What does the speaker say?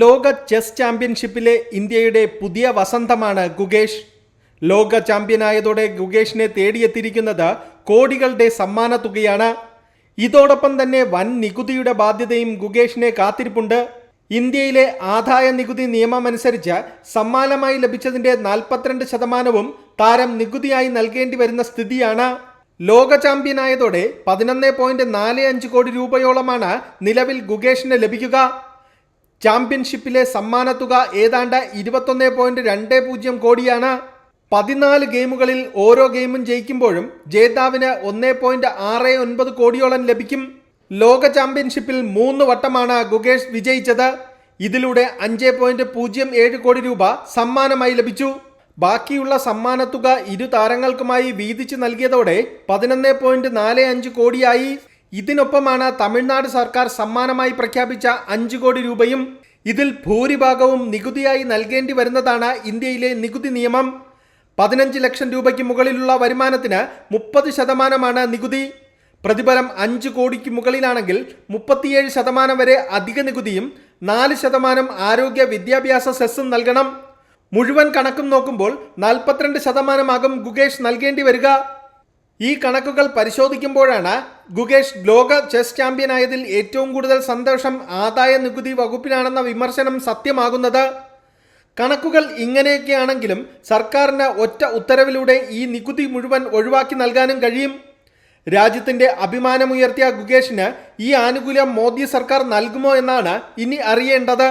ലോക ചെസ് ചാമ്പ്യൻഷിപ്പിലെ ഇന്ത്യയുടെ പുതിയ വസന്തമാണ് ഗുഗേഷ്. ലോക ചാമ്പ്യനായതോടെ ഗുകേഷിനെ തേടിയെത്തിയിരിക്കുന്നത് കോടികളുടെ സമ്മാന തുകയാണ് ഇതോടൊപ്പം തന്നെ വൻ നികുതിയുടെ ബാധ്യതയും ഗുകേഷിനെ കാത്തിരിപ്പുണ്ട്. ഇന്ത്യയിലെ ആദായ നികുതി നിയമമനുസരിച്ച് സമ്മാനമായി ലഭിച്ചതിന്റെ നാൽപ്പത്തിരണ്ട് ശതമാനവും താരം നികുതിയായി നൽകേണ്ടി വരുന്ന സ്ഥിതിയാണ്. ലോക ചാമ്പ്യനായതോടെ പതിനൊന്ന് പോയിന്റ് നാല് അഞ്ച് കോടി രൂപയോളമാണ് നിലവിൽ ഗുകേഷിന് ലഭിക്കുക. ചാമ്പ്യൻഷിപ്പിലെ സമ്മാനത്തുക ഏതാണ്ട് ഇരുപത്തൊന്ന് പോയിന്റ് രണ്ട് പൂജ്യം കോടിയാണ്. പതിനാല് ഗെയിമുകളിൽ ഓരോ ഗെയിമും ജയിക്കുമ്പോഴും ജേതാവിന് ഒന്ന് പോയിന്റ് ആറ് ഒൻപത് കോടിയോളം ലഭിക്കും. ലോക ചാമ്പ്യൻഷിപ്പിൽ മൂന്ന് വട്ടമാണ് ഗുകേഷ് വിജയിച്ചത്. ഇതിലൂടെ അഞ്ച് പോയിന്റ് പൂജ്യം ഏഴ് കോടി രൂപ സമ്മാനമായി ലഭിച്ചു. ബാക്കിയുള്ള സമ്മാനത്തുക ഇരു താരങ്ങൾക്കുമായി വീതിച്ചു നൽകിയതോടെ പതിനൊന്ന് പോയിന്റ് നാല് അഞ്ച് കോടിയായി. ഇതിനൊപ്പമാണ് തമിഴ്നാട് സർക്കാർ സമ്മാനമായി പ്രഖ്യാപിച്ച അഞ്ച് കോടി രൂപയും ഇതിൽ ഭൂരിഭാഗവും നികുതിയായി നൽകേണ്ടി വരുന്നതാണ് ഇന്ത്യയിലെ നികുതി നിയമം. പതിനഞ്ച് ലക്ഷം രൂപയ്ക്ക് മുകളിലുള്ള വരുമാനത്തിന് മുപ്പത് ശതമാനമാണ് നികുതി. പ്രതിഫലം അഞ്ച് കോടിക്ക് മുകളിലാണെങ്കിൽ മുപ്പത്തിയേഴ് ശതമാനം വരെ അധിക നികുതിയും നാല് ശതമാനം ആരോഗ്യ വിദ്യാഭ്യാസ സെസ്സും നൽകണം. മുഴുവൻ കണക്കും നോക്കുമ്പോൾ നാൽപ്പത്തിരണ്ട് ശതമാനമാകും ഗുകേഷ് നൽകേണ്ടി വരിക. ഈ കണക്കുകൾ പരിശോധിക്കുമ്പോഴാണ് ഗുകേഷ് ലോക ചെസ് ചാമ്പ്യനായതിൽ ഏറ്റവും കൂടുതൽ സന്തോഷം ആദായ നികുതി വകുപ്പിനാണെന്ന വിമർശനം സത്യമാകുന്നത്. കണക്കുകൾ ഇങ്ങനെയൊക്കെയാണെങ്കിലും സർക്കാരിന് ഒറ്റ ഉത്തരവിലൂടെ ഈ നികുതി മുഴുവൻ ഒഴിവാക്കി നൽകാനും കഴിയും. രാജ്യത്തിന്റെ അഭിമാനമുയർത്തിയ ഗുകേഷിന് ഈ ആനുകൂല്യം മോദി സർക്കാർ നൽകുമോ എന്നാണ് ഇനി അറിയേണ്ടത്.